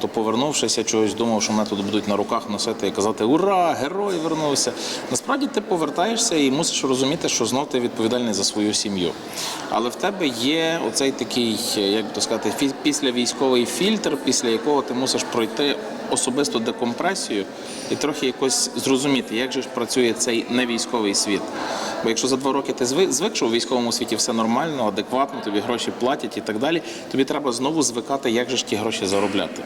то повернувшись, я чогось думав, що мене тут будуть на руках носити і казати Ура! Герой вернувся. Насправді ти повертаєшся і мусиш розуміти, що знов ти відповідальний за свою сім'ю. Але в тебе є оцей такий, як би то сказати, післявійськовий фільтр, після якого ти мусиш пройти особисту декомпресію і трохи якось зрозуміти, як же ж працює цей невійськовий світ. Бо якщо за два роки ти звик, що у військовому світі все нормально, адекватно, тобі гроші платять і так далі, тобі треба знову звикати, як же ж ті гроші заробляти.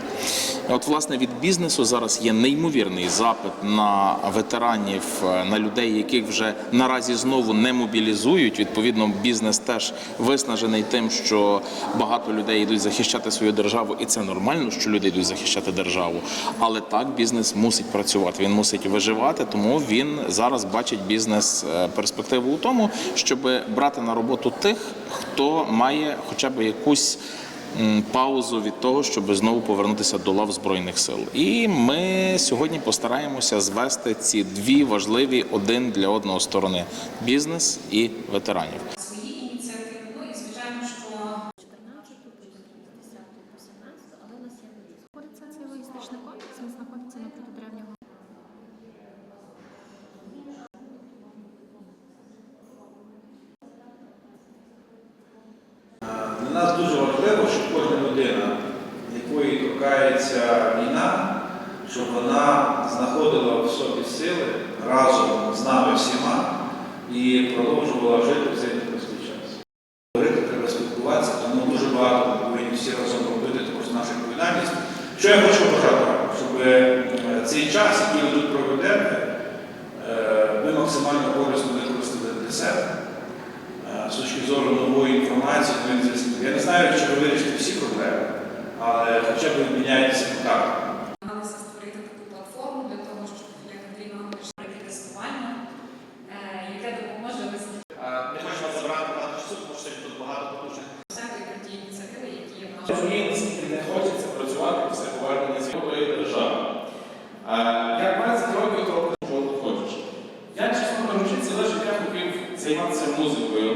І от, власне, від бізнесу зараз є неймовірний запит на ветеранів, е, на людей, яких вже наразі знову не мобілізують. Відповідно, бізнес теж виснажений тим, що багато людей йдуть захищати свою державу, і це нормально, що люди йдуть захищати державу. Але так бізнес мусить працювати. Він мусить виживати, тому він зараз бачить бізнес е, перспективу у тому, щоб брати на роботу тих, хто має хоча б якусь паузу від того, щоб знову повернутися до лав збройних сил. І ми сьогодні постараємося звести ці дві важливі один для одного сторони бізнес і ветеранів. свої ініціативи. Ну і звичайно, що 14, потім 10, 18, але у нас є виїзд. Знаходиться цей логістичний комплекс, він знаходиться напроти древнього. Нас дуже важливо, щоб кожна людина, якої торкається війна, щоб вона знаходила в собі сили разом з нами всіма і продовжувала жити в цей непростий час. Говорити, треба спілкуватися, тому дуже багато ми повинні всі разом робити, тому що наша відповідальність. Що я хочу бажати, щоб е, цей час, який ви тут проведете, б обміняйтеся контактами. намагалися створити таку платформу для того, щоб як Андрій Іванович робити тестування, е, яке допоможе визначити Не хочу вас забрати багато часу, тому що тут багато потужних. всякі ті ініціативи, які є в нашому. Розуміє, наскільки не хочеться працювати після повернення з якої держави. А, Я 20 років чого хочеш. Я, чесно кажучи, ціле життя хотів займатися музикою.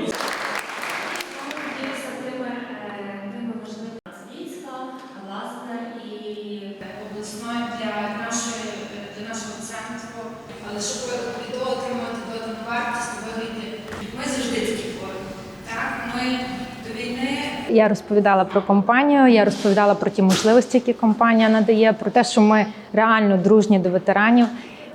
Обласною для нашої для нашого центру, але щоб від того отримати додану вартість, вигідні. Ми завжди такі творимо. Так, ми до війни Я розповідала про компанію, я розповідала про ті можливості, які компанія надає, про те, що ми реально дружні до ветеранів.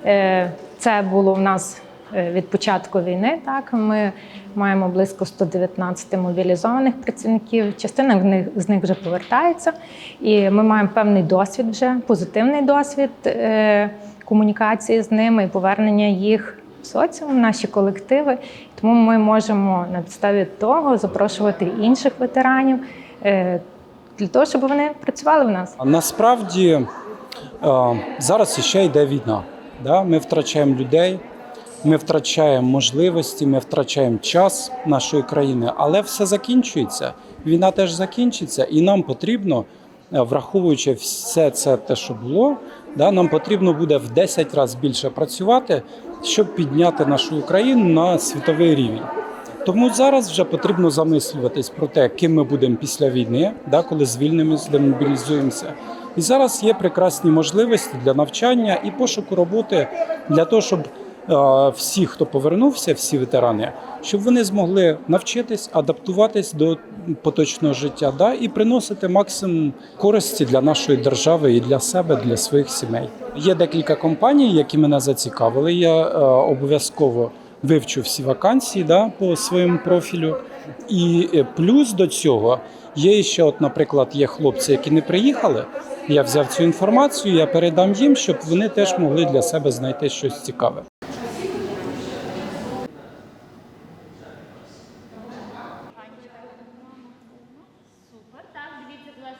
Е, Це було в нас від початку війни. Так ми маємо близько 119 мобілізованих працівників. Частина з них з них вже повертається, і ми маємо певний досвід вже позитивний досвід е, комунікації з ними і повернення їх соціум, наші колективи. Тому ми можемо на підставі того запрошувати інших ветеранів е, для того, щоб вони працювали в нас. Насправді е, зараз ще йде війна. Ми втрачаємо людей, ми втрачаємо можливості, ми втрачаємо час нашої країни, але все закінчується. Війна теж закінчиться, і нам потрібно, е, враховуючи все це, те, що було, да, нам потрібно буде в 10 разів більше працювати, щоб підняти нашу Україну на світовий рівень. Тому зараз вже потрібно замислюватись про те, ким ми будемо після війни, да, коли звільнимось, демобілізуємося. І зараз є прекрасні можливості для навчання і пошуку роботи для того, щоб всі, хто повернувся, всі ветерани, щоб вони змогли навчитись, адаптуватись до поточного життя, да, і приносити максимум користі для нашої держави і для себе, для своїх сімей. Є декілька компаній, які мене зацікавили. Я е, обов'язково вивчу всі вакансії да, по своєму профілю. І е, плюс до цього є ще, от, наприклад, є хлопці, які не приїхали. Я взяв цю інформацію, я передам їм, щоб вони теж могли для себе знайти щось цікаве.